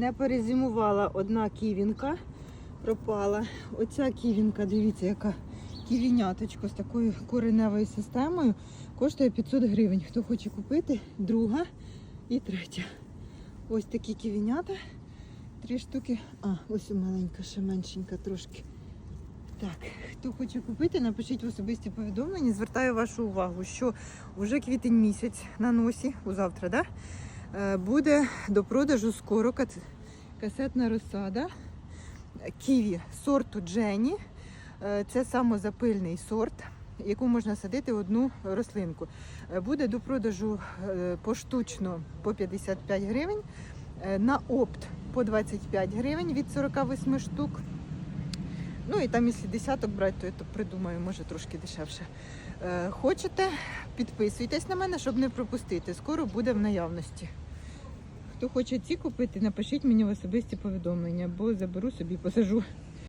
не перезимувала одна ківінка, пропала. Оця ківінка, дивіться, яка ківіняточка з такою кореневою системою, коштує 500 гривень. Хто хоче купити, друга і третя. Ось такі ківінята. Три штуки. А, ось маленька, ще меншенька трошки. Так, хто хоче купити, напишіть в особисті повідомлення. Звертаю вашу увагу, що вже квітень місяць на носі, у завтра, да? Е, буде до продажу скоро касетна розсада ківі сорту Джені. Е, Це самозапильний сорт, яку можна садити в одну рослинку. Е, Буде до продажу поштучно по 55 гривень, на опт по 25 гривень від 48 штук. Ну і там, якщо десяток брати, то я то придумаю, може трошки дешевше. Е, Хочете, підписуйтесь на мене, щоб не пропустити. Скоро буде в наявності. Хто хоче ці купити, напишіть мені в особисті повідомлення, бо заберу собі, посажу.